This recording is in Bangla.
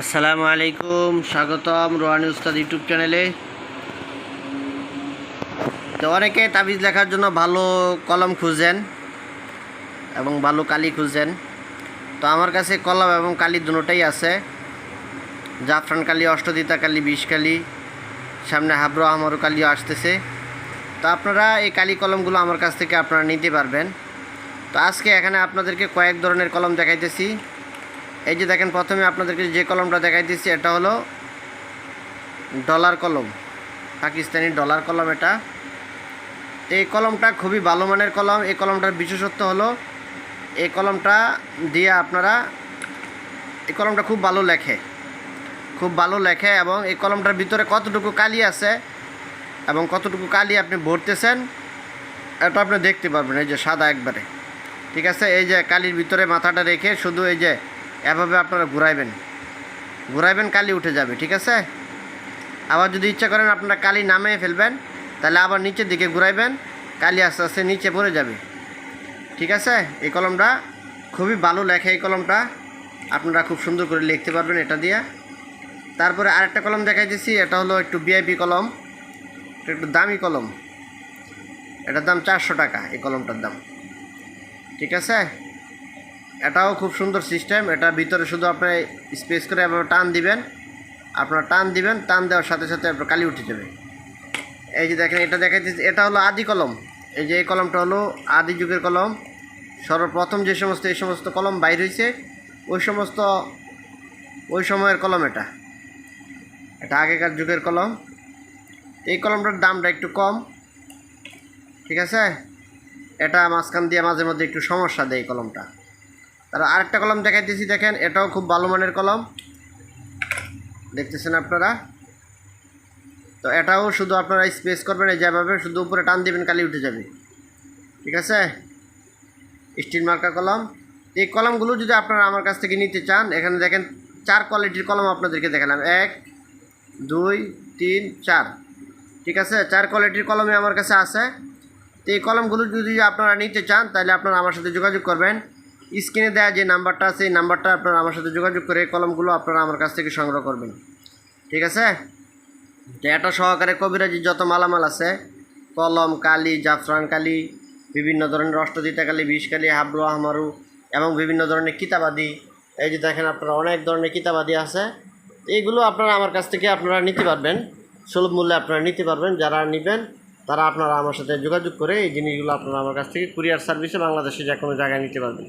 আসসালামু আলাইকুম, স্বাগতম রোহানি উস্তাদ ইউটিউব চ্যানেলে। তো অনেকে তাবিজ লেখার জন্য ভালো কলম খুঁজেন এবং ভালো কালি খুঁজেন। তো আমার কাছে কলম এবং কালি দুটোটাই আছে। জাফরান কালি, অষ্টদিতা কালি বিষ কালি, সামনে হাবরো আমারও কালিও আসতেছে। তো আপনারা এই কালি কলমগুলো আমার কাছ থেকে আপনারা নিতে পারবেন। তো আজকে এখানে আপনাদেরকে কয়েক ধরনের কলম দেখাইতেছি। এই যে দেখেন, প্রথমে আপনাদেরকে যে কলমটা দেখাইতেছি এটা হলো ডলার কলম, পাকিস্তানি ডলার কলম এটা। এই কলমটা খুবই ভালো মানের কলম। এই কলমটার বিশেষত্ব হলো, এই কলমটা দিয়ে আপনারা, এই কলমটা খুব ভালো লেখে। খুব ভালো লেখে এবং এই কলমটার ভিতরে কতটুকু কালি আছে এবং কতটুকু কালি আপনি ভরতেছেন, এটা আপনি দেখতে পারবেন, এই যে সাদা একবারে। ঠিক আছে? এই যে কালির ভিতরে মাথাটা রেখে শুধু এই যে এভাবে আপনারা ঘুরাইবেন। ঘুরাইবেন, কালি উঠে যাবে, ঠিক আছে? আবার যদি ইচ্ছা করেন আপনারা কালি নামিয়ে ফেলবেন, তাহলে আবার নিচের দিকে ঘুরাইবেন, কালি আস্তে আস্তে নিচে পড়ে যাবে। ঠিক আছে? এই কলমটা খুবই ভালো লেখে, এই কলমটা। আপনারা খুব সুন্দর করে লিখতে পারবেন এটা দিয়ে। তারপরে আরেকটা কলম দেখাইতেছি, এটা হলো একটু ভিআইপি কলম। এটা একটু দামি কলম। এটার দাম চারশো টাকা, এই কলমটার দাম। ঠিক আছে? এটাও খুব সুন্দর সিস্টেম। এটা ভিতরে শুধু আপনি স্পেস করে এভাবে টান দিবেন। আপনার টান দিবেন, টান দেওয়ার সাথে সাথে আপনার কালি উঠে যাবে। এই যে দেখেন, এটা দেখাইতেছি এটা হলো আদি কলম। এই যে এই কলমটা হলো আদি যুগের কলম। সর্বপ্রথম যে সমস্ত, এই সমস্ত কলম বাইর হয়েছে ওই সমস্ত, ওই সময়ের কলম এটা। এটা আগেকার যুগের কলম। এই কলমটার দামটা একটু কম। ঠিক আছে? এটা মাঝখান দিয়ে মাঝে মধ্যে একটু সমস্যা দেয় এই কলমটা। তার আরেকটা কলম দেখাইতেছি, দেখেন, এটাও খুব ভালো মানের কলম। দেখতেছেন আপনারা? তো এটাও শুধু আপনারা স্পেস করবেন, এই যেভাবে শুধু উপরে টান দিবেন কালি উঠে যাবে। ঠিক আছে? স্টিল মার্কা কলম। এই কলমগুলো যদি আপনারা আমার কাছ থেকে নিতে চান, এখানে দেখেন, চার কোয়ালিটির কলম আপনাদেরকে দেখালাম। এক, দুই, তিন, চার। ঠিক আছে? চার কোয়ালিটির কলমে আমার কাছে আছে। তো এই কলমগুলো যদি আপনারা নিতে চান, তাহলে আপনারা আমার সাথে যোগাযোগ করবেন। স্ক্রিনে দেওয়া যে নাম্বারটা আছে, এই নাম্বারটা আপনারা আমার সাথে যোগাযোগ করে কলমগুলো আপনারা আমার কাছ থেকে সংগ্রহ করবেন। ঠিক আছে? এটা সহকারে কবিরাজি যত মালামাল আছে, কলম, কালি, জাফরান কালি, বিভিন্ন ধরনের অষ্টদিতা কালি বিষ কালি হাবরু আহমারু এবং বিভিন্ন ধরনের কিতাবাদি, এই যে দেখেন আপনারা অনেক ধরনের কিতাবাদি আছে এইগুলো আপনারা আমার কাছ থেকে আপনারা নিতে পারবেন, সুলভ মূল্যে আপনারা নিতে পারবেন, যারা নেবেন তারা আপনারা আমার সাথে যোগাযোগ করে এই জিনিসগুলো আপনারা আমার কাছ থেকে কুরিয়ার সার্ভিসে বাংলাদেশে যে কোনো জায়গায় নিতে পারবেন।